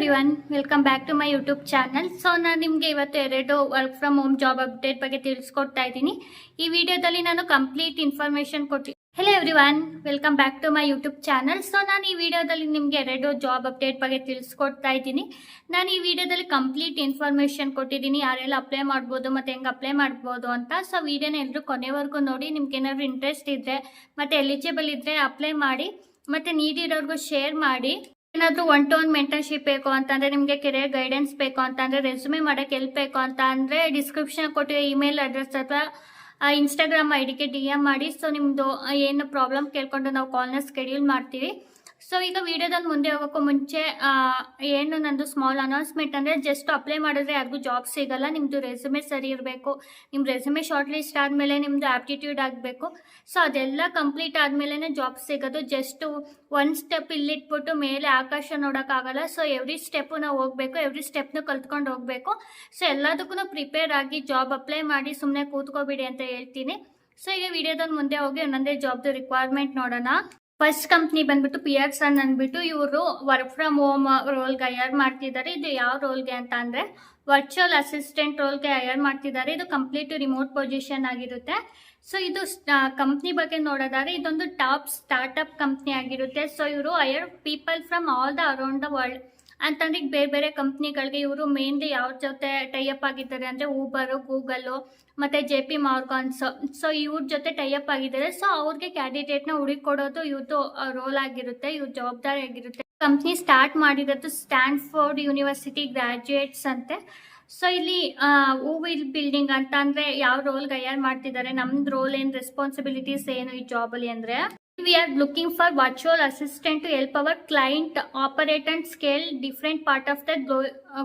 Everyone welcome back to my YouTube channel so ನಾನು ನಿಮಗೆ ಇವತ್ತು ಎರಡು work from home job update ಬಗ್ಗೆ ತಿಳಿಸ್ಕೊಡ್ತಾ ಇದ್ದೀನಿ. ಈ ವಿಡಿಯೋದಲ್ಲಿ ನಾನು ಕಂಪ್ಲೀಟ್ ಇನ್ಫಾರ್ಮೇಷನ್ ಕೊಟ್ಟಿ hello everyone welcome back to my YouTube channel so ನಾನು ಈ ವಿಡಿಯೋದಲ್ಲಿ ನಿಮಗೆ ಎರಡು ಜಾಬ್ ಅಪ್ಡೇಟ್ ಬಗ್ಗೆ ತಿಳಿಸ್ಕೊಡ್ತಾ ಇದ್ದೀನಿ. ನಾನು ಈ ವಿಡಿಯೋದಲ್ಲಿ ಕಂಪ್ಲೀಟ್ ಇನ್ಫಾರ್ಮೇಷನ್ ಕೊಟ್ಟಿದ್ದೀನಿ. ಯಾರೆಲ್ಲ ಅಪ್ಲೈ ಮಾಡ್ಬೋದು ಮತ್ತು ಹೆಂಗೆ ಅಪ್ಲೈ ಮಾಡ್ಬೋದು ಅಂತ. ಸೊ ವಿಡಿಯೋನ ಎಲ್ಲರೂ ಕೊನೆವರೆಗೂ ನೋಡಿ, ನಿಮ್ಗೆ ಏನಾದ್ರು ಇಂಟ್ರೆಸ್ಟ್ ಇದ್ದರೆ ಮತ್ತು ಎಲಿಜಿಬಲ್ ಇದ್ದರೆ ಅಪ್ಲೈ ಮಾಡಿ, ಮತ್ತು ನೀಡಿರೋರ್ಗೂ ಶೇರ್ ಮಾಡಿ. ಏನಾದರೂ ಒನ್ ಟು ಒನ್ ಮೆಂಟರ್ಶಿಪ್ ಬೇಕು ಅಂತಂದರೆ ನಿಮಗೆ ಕೆರಿಯರ್ ಗೈಡೆನ್ಸ್ ಬೇಕು ಅಂತಂದರೆ ರೆಸ್ಯೂಮೆ ಮಾಡೋಕ್ಕೆ ಎಲ್ಪ್ ಬೇಕು ಅಂತ ಅಂದರೆ ಡಿಸ್ಕ್ರಿಪ್ಷನ್ ಕೊಟ್ಟಿರೋ ಇಮೇಲ್ ಅಡ್ರೆಸ್ ಅಥವಾ ಇನ್ಸ್ಟಾಗ್ರಾಮ್ ಐ ಡಿಗೆ ಡಿ ಎಂ ಮಾಡಿ. ಸೊ ನಿಮ್ಮದು ಏನು ಪ್ರಾಬ್ಲಮ್ ಕೇಳ್ಕೊಂಡು ನಾವು ಕಾಲ್ನ ಸ್ಕೆಡ್ಯೂಲ್ ಮಾಡ್ತೀವಿ. ಸೊ ಈಗ ವಿಡಿಯೋದಲ್ಲಿ ಮುಂದೆ ಹೋಗೋಕ್ಕೂ ಮುಂಚೆ ಏನು ನಂದು ಸ್ಮಾಲ್ ಅನೌನ್ಸ್ಮೆಂಟ್ ಅಂದರೆ ಜಸ್ಟ್ ಅಪ್ಲೈ ಮಾಡಿದ್ರೆ ಯಾರಿಗೂ ಜಾಬ್ ಸಿಗಲ್ಲ ನಿಮ್ಮದು ರೆಸ್ಯೂಮೆ ಸರಿ ಇರಬೇಕು. ನಿಮ್ಮ ರೆಸ್ಯೂಮೆ ಶಾರ್ಟ್ ಲಿಸ್ಟ್ ಆದಮೇಲೆ ನಿಮ್ಮದು ಆ್ಯಪ್ಟಿಟ್ಯೂಡ್ ಆಗಬೇಕು. ಸೊ ಅದೆಲ್ಲ ಕಂಪ್ಲೀಟ್ ಆದಮೇಲೆ ಜಾಬ್ ಸಿಗೋದು. ಜಸ್ಟ್ ಒನ್ ಸ್ಟೆಪ್ ಇಲ್ಲಿಟ್ಬಿಟ್ಟು ಮೇಲೆ ಆಕಾಶ ನೋಡೋಕ್ಕಾಗಲ್ಲ. ಸೊ ಎವ್ರಿ ಸ್ಟೆಪ್ಪು ನಾವು ಹೋಗಬೇಕು ಎವ್ರಿ ಸ್ಟೆಪ್ನೂ ಕಲ್ತ್ಕೊಂಡು ಹೋಗಬೇಕು. ಸೊ ಎಲ್ಲದಕ್ಕೂ ಪ್ರಿಪೇರ್ ಆಗಿ ಜಾಬ್ ಅಪ್ಲೈ ಮಾಡಿ ಸುಮ್ಮನೆ ಕೂತ್ಕೋಬಿಡಿ ಅಂತ ಹೇಳ್ತೀನಿ. ಸೊ ಈಗ ವಿಡಿಯೋದಲ್ಲಿ ಮುಂದೆ ಹೋಗಿ, ಒಂದೊಂದೇ ಜಾಬ್ದು ರಿಕ್ವೈರ್ಮೆಂಟ್ ನೋಡೋಣ. ಫಸ್ಟ್ ಕಂಪ್ನಿ ಬಂದ್ಬಿಟ್ಟು ಪಿ ಆರ್ ಸನ್ ಅಂದ್ಬಿಟ್ಟು ಇವರು ವರ್ಕ್ ಫ್ರಮ್ ಹೋಮ್ ರೋಲ್ಗೆ ಹೈಯರ್ ಮಾಡ್ತಿದ್ದಾರೆ. ಇದು ಯಾವ ರೋಲ್ಗೆ ಅಂತ ಅಂದರೆ ವರ್ಚುವಲ್ ಅಸಿಸ್ಟೆಂಟ್ ರೋಲ್ಗೆ ಹೈಯರ್ ಮಾಡ್ತಿದ್ದಾರೆ. ಇದು ಕಂಪ್ಲೀಟ್ ರಿಮೋಟ್ ಪೊಸಿಷನ್ ಆಗಿರುತ್ತೆ. ಸೊ ಇದು ಕಂಪ್ನಿ ಬಗ್ಗೆ ನೋಡೋದಾದ್ರೆ ಇದೊಂದು ಟಾಪ್ ಸ್ಟಾರ್ಟಪ್ ಕಂಪ್ನಿ ಆಗಿರುತ್ತೆ. ಸೊ ಇವರು hire people from all the around the world ಅಂತಂದ್ರೆ ಈಗ ಬೇರೆ ಬೇರೆ ಕಂಪ್ನಿಗಳಿಗೆ ಇವರು ಮೇನ್ಲಿ ಯಾವ ಜೊತೆ ಟೈಅಪ್ ಆಗಿದ್ದಾರೆ ಅಂದರೆ ಊಬರು ಗೂಗಲ್ಲು ಮತ್ತು ಜೆ ಪಿ ಮಾರ್ಗಾನ್ಸ್ ಸೊ ಇವ್ರ ಜೊತೆ ಟೈಅಪ್ ಆಗಿದ್ದಾರೆ. ಸೊ ಅವ್ರಿಗೆ ಕ್ಯಾಂಡಿಡೇಟ್ನ ಹುಡುಕೊಡೋದು ಇವ್ರದ್ದು ರೋಲ್ ಆಗಿರುತ್ತೆ, ಇವ್ರ ಜವಾಬ್ದಾರಿ ಆಗಿರುತ್ತೆ. ಕಂಪ್ನಿ ಸ್ಟಾರ್ಟ್ ಮಾಡಿರೋದು ಸ್ಟ್ಯಾನ್ಫೋರ್ಡ್ ಯೂನಿವರ್ಸಿಟಿ ಗ್ರ್ಯಾಜುಯೇಟ್ಸ್ ಅಂತೆ. ಸೊ ಇಲ್ಲಿ ಹೂವಿಲ್ ಬಿಲ್ಡಿಂಗ್ ಅಂತ ಅಂದರೆ ಯಾವ ರೋಲ್ ಹೈಯರ್ ಮಾಡ್ತಿದ್ದಾರೆ, ನಮ್ದು ರೋಲ್ ಏನು ರೆಸ್ಪಾನ್ಸಿಬಿಲಿಟೀಸ್ ಏನು ಈ ಜಾಬಲ್ಲಿ ಅಂದರೆ? We are looking for virtual assistant our client our client operate different scale different part of the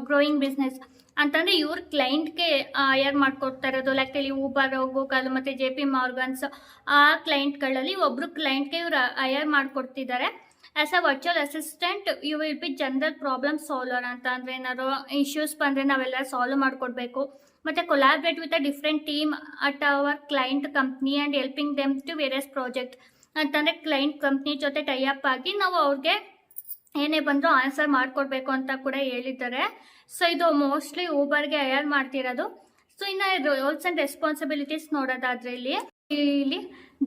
growing business. ಅಂತಂದ್ರೆ ಇವ್ರ ಕ್ಲೈಂಟ್ಗೆ ಹೈಯರ್ ಮಾಡ್ಕೊಡ್ತಾ ಇರೋದು ಲೈಕ್ ಇಲ್ಲಿ ಊಬರ್ ಗೂಗಲ್ ಮತ್ತು ಜೆ ಪಿ ಮಾರ್ಗನ್ಸ್ ಆ ಕ್ಲೈಂಟ್ಗಳಲ್ಲಿ ಒಬ್ಬರು ಕ್ಲೈಂಟ್ಗೆ ಇವ್ರು hire ಮಾಡ್ಕೊಡ್ತಿದ್ದಾರೆ as a virtual assistant you will be general problem solver ಅಂತ ಅಂದರೆ ಏನಾದ್ರು ಇಶ್ಯೂಸ್ ಬಂದರೆ ನಾವೆಲ್ಲ ಸಾಲ್ವ್ ಮಾಡಿಕೊಡ್ಬೇಕು. ಮತ್ತು collaborate with a different team at our client company and helping them to various project ಅಂತಂದರೆ ಕ್ಲೈಂಟ್ ಕಂಪ್ನಿ ಜೊತೆ ಟೈಅಪ್ ಆಗಿ ನಾವು ಅವ್ರಿಗೆ ಏನೇ ಬಂದರೂ ಆನ್ಸರ್ ಮಾಡಿಕೊಡ್ಬೇಕು ಅಂತ ಕೂಡ ಹೇಳಿದ್ದಾರೆ. ಸೊ ಇದು ಮೋಸ್ಟ್ಲಿ ಊಬರ್ಗೆ ಹೈಯರ್ ಮಾಡ್ತಿರೋದು. ಸೊ ಇನ್ನು ರೋಲ್ಸ್ ಆ್ಯಂಡ್ ರೆಸ್ಪಾನ್ಸಿಬಿಲಿಟೀಸ್ ನೋಡೋದಾದ್ರೆ ಇಲ್ಲಿ ಇಲ್ಲಿ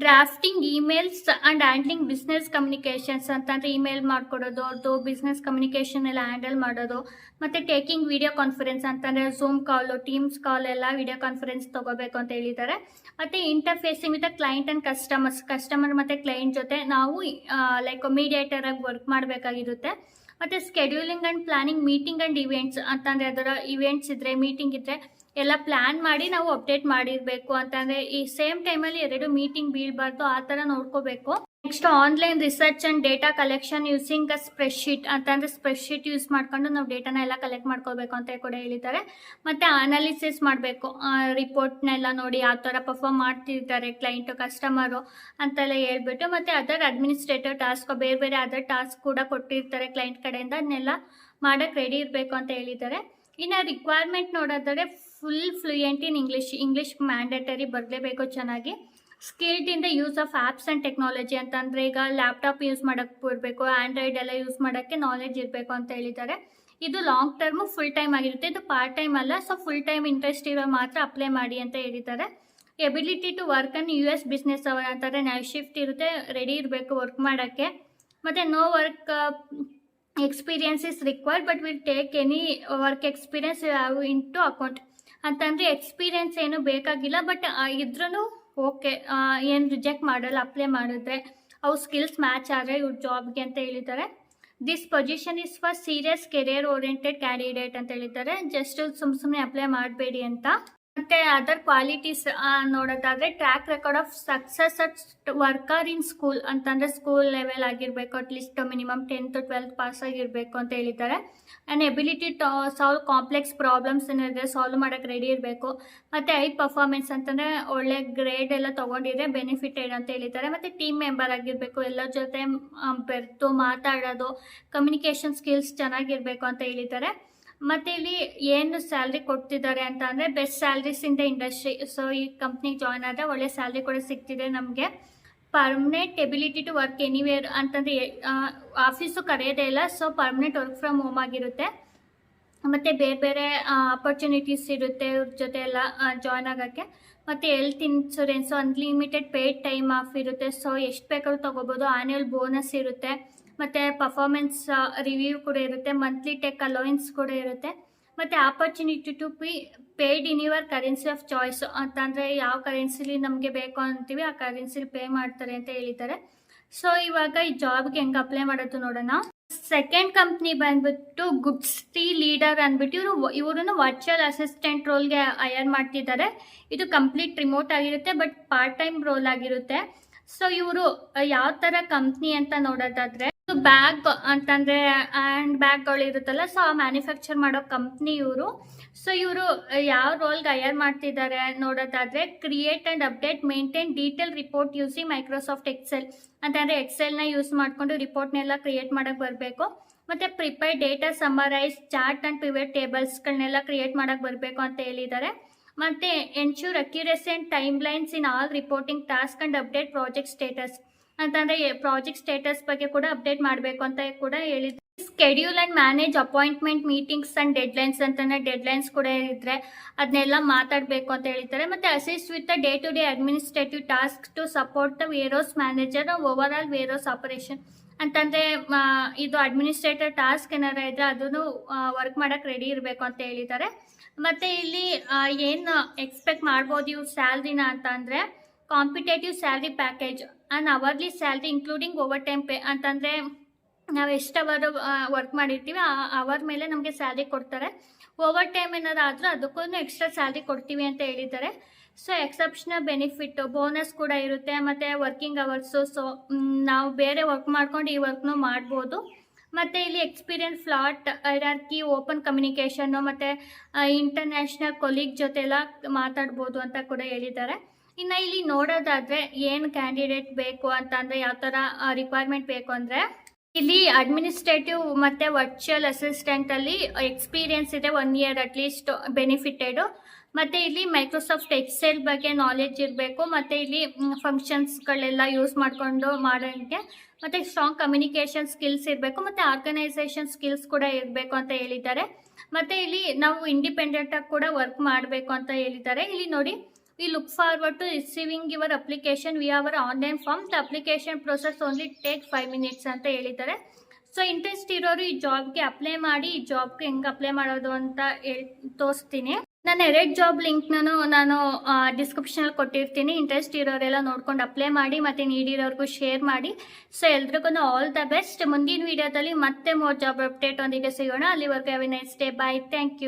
drafting emails and handling business communications ಅಂತಂದರೆ ಇಮೇಲ್ ಮಾಡ್ಕೊಡೋದು ಅವ್ರದ್ದು ಬಿಸ್ನೆಸ್ ಕಮ್ಯುನಿಕೇಷನ್ ಎಲ್ಲ ಹ್ಯಾಂಡಲ್ ಮಾಡೋದು, ಮತ್ತು ಟೇಕಿಂಗ್ ವಿಡಿಯೋ ಕಾನ್ಫರೆನ್ಸ್ ಅಂತಂದರೆ ಝೂಮ್ ಕಾಲು ಟೀಮ್ಸ್ ಕಾಲ್ ಎಲ್ಲ ವಿಡಿಯೋ ಕಾನ್ಫರೆನ್ಸ್ ತಗೋಬೇಕು ಅಂತ ಹೇಳಿದ್ದಾರೆ. ಮತ್ತು interfacing with client and customers customer ಮತ್ತು ಕ್ಲೈಂಟ್ ಜೊತೆ ನಾವು ಲೈಕ್ ಮೀಡಿಯೇಟರಾಗಿ ವರ್ಕ್ ಮಾಡಬೇಕಾಗಿರುತ್ತೆ. ಮತ್ತು scheduling and planning meeting and events ಅಂತಂದರೆ ಅದರ ಇವೆಂಟ್ಸ್ ಇದ್ದರೆ ಮೀಟಿಂಗ್ ಇದ್ದರೆ ಎಲ್ಲ ಪ್ಲ್ಯಾನ್ ಮಾಡಿ ನಾವು ಅಪ್ಡೇಟ್ ಮಾಡಿರಬೇಕು ಅಂತಂದರೆ ಈ ಸೇಮ್ ಟೈಮಲ್ಲಿ ಎರಡು ಮೀಟಿಂಗ್ ಬೀಳಬಾರ್ದು, ಆ ಥರ ನೋಡ್ಕೋಬೇಕು. Next online research and data collection using a spreadsheet ಅಂತಂದರೆ ಸ್ಪ್ರೆಡ್ಶೀಟ್ ಯೂಸ್ ಮಾಡ್ಕೊಂಡು ನಾವು ಡೇಟಾನ ಎಲ್ಲ ಕಲೆಕ್ಟ್ ಮಾಡ್ಕೋಬೇಕು ಅಂತ ಕೂಡ ಹೇಳಿದ್ದಾರೆ. ಮತ್ತು ಅನಾಲಿಸಿಸ್ ಮಾಡಬೇಕು ರಿಪೋರ್ಟ್ನೆಲ್ಲ ನೋಡಿ ಯಾವ ಥರ ಪರ್ಫಾರ್ಮ್ ಮಾಡ್ತಿರ್ತಾರೆ ಕ್ಲೈಂಟು ಕಸ್ಟಮರು ಅಂತೆಲ್ಲ ಹೇಳ್ಬಿಟ್ಟು, ಮತ್ತು ಅದರ್ ಅಡ್ಮಿನಿಸ್ಟ್ರೇಟಿವ್ ಟಾಸ್ಕ್ ಬೇರೆ ಬೇರೆ ಅದರ್ ಟಾಸ್ಕ್ ಕೂಡ ಕೊಟ್ಟಿರ್ತಾರೆ ಕ್ಲೈಂಟ್ ಕಡೆಯಿಂದ, ಅದನ್ನೆಲ್ಲ ಮಾಡೋಕ್ಕೆ ರೆಡಿ ಇರಬೇಕು ಅಂತ ಹೇಳಿದ್ದಾರೆ. ಇನ್ನು ರಿಕ್ವೈರ್ಮೆಂಟ್ ನೋಡೋದಾದ್ರೆ full fluent in English English mandatory ಬರಲೇಬೇಕು ಚೆನ್ನಾಗಿ. Skilled in the use of apps and technology ಅಂತಂದರೆ ಈಗ ಲ್ಯಾಪ್ಟಾಪ್ ಯೂಸ್ ಮಾಡೋಕ್ಕೆ ಬಿಡಬೇಕು ಆ್ಯಂಡ್ರಾಯ್ಡ್ ಎಲ್ಲ ಯೂಸ್ ಮಾಡೋಕ್ಕೆ ನಾಲೆಡ್ಜ್ ಇರಬೇಕು ಅಂತ ಹೇಳಿದ್ದಾರೆ. ಇದು ಲಾಂಗ್ ಟರ್ಮು ಫುಲ್ ಟೈಮ್ ಆಗಿರುತ್ತೆ. ಇದು ಪಾರ್ಟ್ ಟೈಮ್ ಅಲ್ಲ ಸೊ ಫುಲ್ ಟೈಮ್ ಇಂಟ್ರೆಸ್ಟ್ ಇರೋ ಮಾತ್ರ ಅಪ್ಲೈ ಮಾಡಿ ಅಂತ ಹೇಳಿದ್ದಾರೆ. Ability to work on U S business hour ಅಂತಾರೆ ನೈಟ್ ಶಿಫ್ಟ್ ಇರುತ್ತೆ ರೆಡಿ ಇರಬೇಕು ವರ್ಕ್ ಮಾಡೋಕ್ಕೆ. ಮತ್ತು no work experience is required but will take any work experience into account ಅಂತಂದರೆ ಎಕ್ಸ್ಪೀರಿಯೆನ್ಸ್ ಏನು ಬೇಕಾಗಿಲ್ಲ ಬಟ್ ಇದ್ರೂ ಓಕೆ ಏನು ರಿಜೆಕ್ಟ್ ಮಾಡಲ್ಲ ಅಪ್ಲೈ ಮಾಡಿದ್ರೆ ಅವ್ರ ಸ್ಕಿಲ್ಸ್ ಮ್ಯಾಚ್ ಆದರೆ ಇವ್ರ ಜಾಬ್ಗೆ ಅಂತ ಹೇಳಿದ್ದಾರೆ. This position is for serious career oriented candidate ಅಂತ ಹೇಳಿದ್ದಾರೆ. ಜಸ್ಟ್ ಸುಮ್ಮ ಸುಮ್ಮನೆ ಅಪ್ಲೈ ಮಾಡಬೇಡಿ ಅಂತ. ಮತ್ತು ಅದರ್ ಕ್ವಾಲಿಟೀಸ್ ನೋಡೋದಾದರೆ track record of success at worker in school ಅಂತಂದರೆ ಸ್ಕೂಲ್ ಲೆವೆಲ್ ಆಗಿರಬೇಕು at least minimum tenth twelfth pass ಆಗಿರಬೇಕು ಅಂತ ಹೇಳಿದ್ದಾರೆ. And ability to solve complex problems ಏನಿದೆ ಸಾಲ್ವ್ ಮಾಡೋಕ್ಕೆ ರೆಡಿ ಇರಬೇಕು. ಮತ್ತು ಐ ಪರ್ಫಾರ್ಮೆನ್ಸ್ ಅಂತಂದರೆ ಒಳ್ಳೆ ಗ್ರೇಡ್ ಎಲ್ಲ ತೊಗೊಂಡಿದ್ರೆ ಬೆನಿಫಿಟೆಡ್ ಅಂತ ಹೇಳಿದ್ದಾರೆ. ಮತ್ತು ಟೀಮ್ ಮೆಂಬರ್ ಆಗಿರಬೇಕು, ಎಲ್ಲರ ಜೊತೆ ಬೆರೆತು ಮಾತಾಡೋದು ಕಮ್ಯುನಿಕೇಷನ್ ಸ್ಕಿಲ್ಸ್ ಚೆನ್ನಾಗಿರಬೇಕು ಅಂತ ಹೇಳಿದ್ದಾರೆ. ಮತ್ತು ಇಲ್ಲಿ ಏನು ಸ್ಯಾಲ್ರಿ ಕೊಡ್ತಿದ್ದಾರೆ ಅಂತ ಅಂದರೆ best salaries in the industry so ಈ ಕಂಪ್ನಿಗೆ ಜಾಯ್ನ್ ಆದ್ರೆ ಒಳ್ಳೆ ಸ್ಯಾಲ್ರಿ ಕೂಡ ಸಿಗ್ತಿದೆ ನಮಗೆ. Permanent ability to work anywhere ಅಂತಂದರೆ ಆಫೀಸು ಕರೆಯೋದೇ ಇಲ್ಲ. So permanent work from home ಆಗಿರುತ್ತೆ. ಮತ್ತು ಬೇರೆ ಬೇರೆ ಅಪರ್ಚುನಿಟೀಸ್ ಇರುತ್ತೆ ಇವ್ರ ಜೊತೆ ಎಲ್ಲ ಜಾಯ್ನ್ ಆಗೋಕ್ಕೆ. ಮತ್ತು health insurance unlimited paid time off ಇರುತ್ತೆ. ಸೊ ಎಷ್ಟು ಬೇಕಾದ್ರೂ ತೊಗೋಬೋದು. ಆನ್ಯುವಲ್ ಬೋನಸ್ ಇರುತ್ತೆ. ಮತ್ತು ಪರ್ಫಾರ್ಮೆನ್ಸ್ ರಿವ್ಯೂ ಕೂಡ ಇರುತ್ತೆ. ಮಂತ್ಲಿ ಟೆಕ್ ಅಲೋಯನ್ಸ್ ಕೂಡ ಇರುತ್ತೆ. ಮತ್ತು opportunity to be paid in your currency of choice ಅಂತಂದರೆ ಯಾವ ಕರೆನ್ಸಿಲಿ ನಮಗೆ ಬೇಕು ಅಂತೀವಿ, ಆ ಕರೆನ್ಸಿಲಿ ಪೇ ಮಾಡ್ತಾರೆ ಅಂತ ಹೇಳಿದ್ದಾರೆ. ಸೊ ಇವಾಗ ಈ ಜಾಬ್ಗೆ ಹೆಂಗೆ ಅಪ್ಲೈ ಮಾಡೋದು ನೋಡೋಣ. ಸೆಕೆಂಡ್ ಕಂಪ್ನಿ ಬಂದ್ಬಿಟ್ಟು ಗುಡ್ಸ್ ಟಿ ಲೀಡರ್ ಅಂದ್ಬಿಟ್ಟು ಇವರು ಇವರು ವರ್ಚುವಲ್ ಅಸಿಸ್ಟೆಂಟ್ ರೋಲ್ಗೆ ಹೈಯರ್ ಮಾಡ್ತಿದ್ದಾರೆ. ಇದು ಕಂಪ್ಲೀಟ್ ರಿಮೋಟ್ ಆಗಿರುತ್ತೆ ಬಟ್ ಪಾರ್ಟ್ ಟೈಮ್ ರೋಲ್ ಆಗಿರುತ್ತೆ. ಸೊ ಇವರು ಯಾವ ಥರ ಕಂಪ್ನಿ ಅಂತ ನೋಡೋದಾದ್ರೆ ಬ್ಯಾಗ್ ಅಂತಂದರೆ ಹ್ಯಾಂಡ್ ಬ್ಯಾಗ್ಗಳು ಇರುತ್ತಲ್ಲ ಸೊ ಆ ಮ್ಯಾನುಫ್ಯಾಕ್ಚರ್ ಮಾಡೋ ಕಂಪ್ನಿ ಇವರು. ಸೊ ಇವರು ಯಾವ ರೋಲ್ಗೆ ಹೈಯರ್ ಮಾಡ್ತಿದ್ದಾರೆ ನೋಡೋದಾದ್ರೆ create and update maintain detail report using Microsoft Excel ಅಂತಂದರೆ ಎಕ್ಸೆಲ್ನ ಯೂಸ್ ಮಾಡಿಕೊಂಡು ರಿಪೋರ್ಟ್ನೆಲ್ಲ ಕ್ರಿಯೇಟ್ ಮಾಡೋಕ್ಕೆ ಬರಬೇಕು. ಮತ್ತು prepare data summarise chart and pivot ಟೇಬಲ್ಸ್ಗಳನ್ನೆಲ್ಲ create ಮಾಡೋಕ್ಕೆ ಬರಬೇಕು ಅಂತ ಹೇಳಿದ್ದಾರೆ. ಮತ್ತು ensure accuracy and timelines in all reporting task and update project status ಅಂತಂದರೆ ಪ್ರಾಜೆಕ್ಟ್ ಸ್ಟೇಟಸ್ ಬಗ್ಗೆ ಕೂಡ ಅಪ್ಡೇಟ್ ಮಾಡಬೇಕು ಅಂತ ಕೂಡ ಹೇಳಿದ್ರು. Schedule and manage appointment meetings and deadlines ಅಂತಲೇ ಡೆಡ್ಲೈನ್ಸ್ ಕೂಡ ಇದ್ದರೆ ಅದನ್ನೆಲ್ಲ ಮಾತಾಡಬೇಕು ಅಂತ ಹೇಳಿದ್ದಾರೆ. ಮತ್ತು assist with the day to day administrative task to support the various manager over all various operation ಅಂತಂದರೆ ಇದು ಅಡ್ಮಿನಿಸ್ಟ್ರೇಟರ್ ಟಾಸ್ಕ್ ಏನಾರ ಇದ್ದರೆ ಅದನ್ನು ವರ್ಕ್ ಮಾಡೋಕ್ಕೆ ರೆಡಿ ಇರಬೇಕು ಅಂತ ಹೇಳಿದ್ದಾರೆ. ಮತ್ತು ಇಲ್ಲಿ ಏನು ಎಕ್ಸ್ಪೆಕ್ಟ್ ಮಾಡ್ಬೋದು ಇವ್ರ ಸ್ಯಾಲ್ರಿನ ಅಂತ competitive salary package and hourly salary including overtime pay ಅಂತಂದರೆ ನಾವು ಎಷ್ಟು ಅವರ್ ವರ್ಕ್ ಮಾಡಿರ್ತೀವಿ, ಆ ಅವರ್ ಮೇಲೆ ನಮಗೆ ಸ್ಯಾಲ್ರಿ ಕೊಡ್ತಾರೆ. ಓವರ್ ಟೈಮ್ ಏನಾದ್ರು ಅದಕ್ಕೂ ಎಕ್ಸ್ಟ್ರಾ ಸ್ಯಾಲ್ರಿ ಕೊಡ್ತೀವಿ ಅಂತ ಹೇಳಿದ್ದಾರೆ. ಸೊ ಎಕ್ಸೆಪ್ಷನಲ್ ಬೆನಿಫಿಟ್ಟು ಬೋನಸ್ ಕೂಡ ಇರುತ್ತೆ, ಮತ್ತು ವರ್ಕಿಂಗ್ ಅವರ್ಸು ಸೊ ನಾವು ಬೇರೆ ವರ್ಕ್ ಮಾಡ್ಕೊಂಡು ಈ ವರ್ಕ್ನು ಮಾಡ್ಬೋದು. ಮತ್ತು ಇಲ್ಲಿ ಎಕ್ಸ್ಪೀರಿಯನ್ಸ್ ಫ್ಲಾಟ್ ಐರಾರ್ಕಿ ಓಪನ್ ಕಮ್ಯುನಿಕೇಷನ್ನು ಮತ್ತು ಇಂಟರ್ನ್ಯಾಷನಲ್ ಕೊಲೀಗ್ ಜೊತೆ ಎಲ್ಲ ಮಾತಾಡ್ಬೋದು ಅಂತ ಕೂಡ ಹೇಳಿದ್ದಾರೆ. ಇನ್ನು ಇಲ್ಲಿ ನೋಡೋದಾದರೆ ಏನು ಕ್ಯಾಂಡಿಡೇಟ್ ಬೇಕು ಅಂತ ಅಂದರೆ ಯಾವ ಥರ ರಿಕ್ವೈರ್ಮೆಂಟ್ ಬೇಕು ಅಂದರೆ, ಇಲ್ಲಿ ಅಡ್ಮಿನಿಸ್ಟ್ರೇಟಿವ್ ಮತ್ತು ವರ್ಚುವಲ್ ಅಸಿಸ್ಟೆಂಟಲ್ಲಿ ಎಕ್ಸ್ಪೀರಿಯನ್ಸ್ ಇದೆ one year at least benefited ಮತ್ತು ಇಲ್ಲಿ ಮೈಕ್ರೋಸಾಫ್ಟ್ ಎಕ್ಸೆಲ್ ಬಗ್ಗೆ ನಾಲೆಜ್ ಇರಬೇಕು, ಮತ್ತು ಇಲ್ಲಿ ಫಂಕ್ಷನ್ಸ್ಗಳೆಲ್ಲ ಯೂಸ್ ಮಾಡಿಕೊಂಡು ಮಾಡೋಕ್ಕೆ ಮತ್ತು ಸ್ಟ್ರಾಂಗ್ ಕಮ್ಯುನಿಕೇಷನ್ ಸ್ಕಿಲ್ಸ್ ಇರಬೇಕು, ಮತ್ತು ಆರ್ಗನೈಸೇಷನ್ ಸ್ಕಿಲ್ಸ್ ಕೂಡ ಇರಬೇಕು ಅಂತ ಹೇಳಿದ್ದಾರೆ. ಮತ್ತು ಇಲ್ಲಿ ನಾವು ಇಂಡಿಪೆಂಡೆಂಟಾಗಿ ಕೂಡ ವರ್ಕ್ ಮಾಡಬೇಕು ಅಂತ ಹೇಳಿದ್ದಾರೆ. ಇಲ್ಲಿ ನೋಡಿ we look forward to receiving your application we our online form the application process only take five minutes ಅಂತ ಹೇಳಿದ್ದಾರೆ. ಸೊ ಇಂಟ್ರೆಸ್ಟ್ ಇರೋರು ಈ ಜಾಬ್ಗೆ ಅಪ್ಲೈ ಮಾಡಿ, ಈ ಜಾಬ್ಗೆ ಹೆಂಗೆ ಅಪ್ಲೈ ಮಾಡೋದು ಅಂತ ಹೇಳಿ ತೋರಿಸ್ತೀನಿ. ನಾನು ಎರಡು ಜಾಬ್ ಲಿಂಕ್ನೂ ನಾನು ಡಿಸ್ಕ್ರಿಪ್ಷನಲ್ಲಿ ಕೊಟ್ಟಿರ್ತೀನಿ. ಇಂಟ್ರೆಸ್ಟ್ ಇರೋರೆಲ್ಲ ನೋಡ್ಕೊಂಡು ಅಪ್ಲೈ ಮಾಡಿ, ಮತ್ತು ನೀಡಿರೋರ್ಗೂ ಶೇರ್ ಮಾಡಿ. ಸೊ ಎಲ್ರಿಗೂ ಆಲ್ ದ ಬೆಸ್ಟ್ ಮುಂದಿನ ವೀಡಿಯೋದಲ್ಲಿ ಮತ್ತೆ ಮೋರ್ ಜಾಬ್ ಅಪ್ಡೇಟ್ ಒಂದಿಗೆ ಸಿಗೋಣ. ಅಲ್ಲಿವರೆಗೂ nice day bye thank you